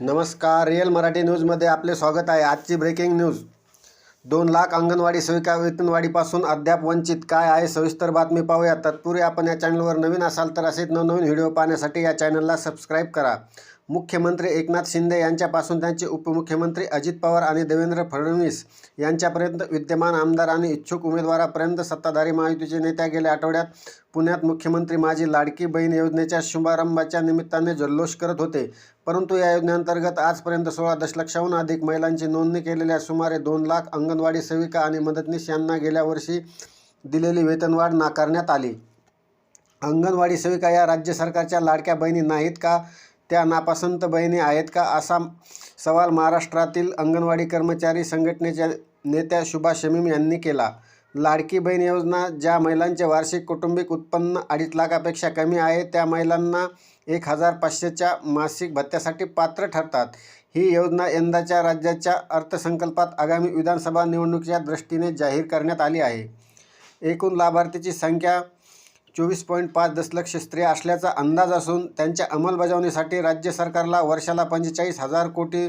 नमस्कार रिअल मराठी न्यूजमध्ये आपले स्वागत आहे. आजची ब्रेकिंग न्यूज दोन लाख अंगणवाडी सेविका वेतनवाढीपासून अद्याप वंचित. काय आहे? सविस्तर बातमी पाहूया. तत्पूर्वी आपण या चॅनलवर नवीन असाल तर असेच नवनवीन व्हिडिओ पाहण्यासाठी या चॅनलला सबस्क्राईब करा. मुख्यमंत्री एकनाथ शिंदे यांच्यापासून त्यांचे उपमुख्यमंत्री अजित पवार आणि देवेंद्र फडणवीस यांच्यापर्यंत विद्यमान आमदार आणि इच्छुक उमेदवारापर्यंत सत्ताधारी महायुतीचे नेत्या गेल्या आठवड्यात पुण्यात मुख्यमंत्री माझी लाडकी बहीण योजनेच्या शुभारंभाच्या निमित्ताने जल्लोष करत होते. परंतु या योजनेअंतर्गत आजपर्यंत सोळा दशलक्षाहून अधिक महिलांची नोंदणी केलेल्या सुमारे दोन लाख अंगणवाडी सेविका आणि मदतनीस यांना गेल्या वर्षी दिलेली वेतनवाढ नाकारण्यात आली. अंगणवाडी सेविका या राज्य सरकारच्या लाडक्या बहिणी नाहीत का? त्या नापसंत बहिणी आहेत का असा सवाल महाराष्ट्रातील अंगणवाडी कर्मचारी संघटनेच्या नेत्या शुभा शमीम यांनी केला. लाडकी बहीण योजना ज्या महिलांचे वार्षिक कौटुंबिक उत्पन्न अडीच लाखापेक्षा कमी आहे त्या महिलांना एक हजार पाचशेच्या मासिक भत्त्यासाठी पात्र ठरतात. ही योजना यंदाच्या राज्याच्या अर्थसंकल्पात आगामी विधानसभा निवडणुकीच्या दृष्टीने जाहीर करण्यात आली आहे. एकूण लाभार्थीची संख्या चोवीस पॉईंट पाच दशलक्ष स्त्रिया असल्याचा अंदाज असून त्यांच्या अंमलबजावणीसाठी राज्य सरकारला वर्षाला पंचेचाळीस हजार कोटी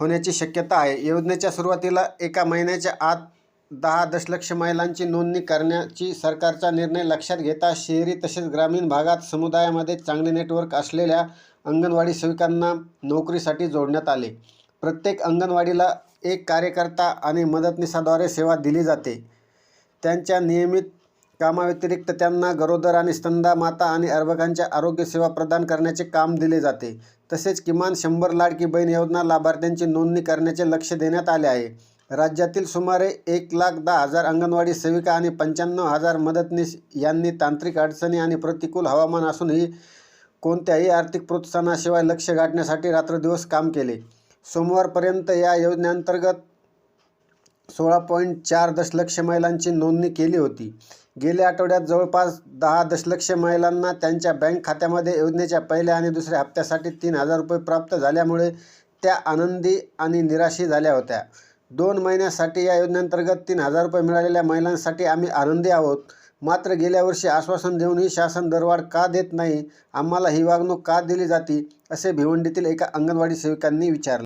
होण्याची शक्यता आहे. योजनेच्या सुरुवातीला एका महिन्याच्या आत दहा दशलक्ष महिलांची नोंदणी करण्याची सरकारचा निर्णय लक्षात घेता शहरी तसेच ग्रामीण भागात समुदायामध्ये चांगले नेटवर्क असलेल्या अंगणवाडी सेविकांना नोकरीसाठी जोडण्यात आले. प्रत्येक अंगणवाडीला एक कार्यकर्ता आणि मदतनीसाद्वारे सेवा दिली जाते. त्यांच्या नियमित कामाव्यतिरिक्त त्यांना गरोदर आणि स्तंदा माता आणि अर्भकांच्या आरोग्य सेवा प्रदान करण्याचे काम दिले जाते. तसेच किमान शंभर लाडकी बहीण योजना लाभार्थ्यांची नोंदणी करण्याचे लक्ष देण्यात आले आहे. राज्यातील सुमारे एक लाख दहा हजार अंगणवाडी सेविका आणि पंच्याण्णव हजार मदतनीस यांनी तांत्रिक अडचणी आणि प्रतिकूल हवामान असूनही कोणत्याही आर्थिक प्रोत्साहनाशिवाय लक्ष गाठण्यासाठी रात्रदिवस काम केले. सोमवारपर्यंत या योजनेअंतर्गत सोळा पॉईंट चार दशलक्ष महिलांची नोंदणी केली होती. गेल्या आठवड्यात जवळपास दहा दशलक्ष महिलांना त्यांच्या बँक खात्यामध्ये योजनेच्या पहिल्या आणि दुसऱ्या हप्त्यासाठी तीन हजार रुपये प्राप्त झाल्यामुळे त्या आनंदी आणि निराशी झाल्या होत्या. दोन महिन्यासाठी या योजनेअंतर्गत तीन हजार रुपये मिळालेल्या महिलांसाठी आम्ही आनंदी आहोत. मात्र गेल्या वर्षी आश्वासन देऊनही शासन दरवाढ का देत नाही आम्हाला ही वागणूक का दिली जाते असे भिवंडीतील एका अंगणवाडी सेविकांनी विचारले.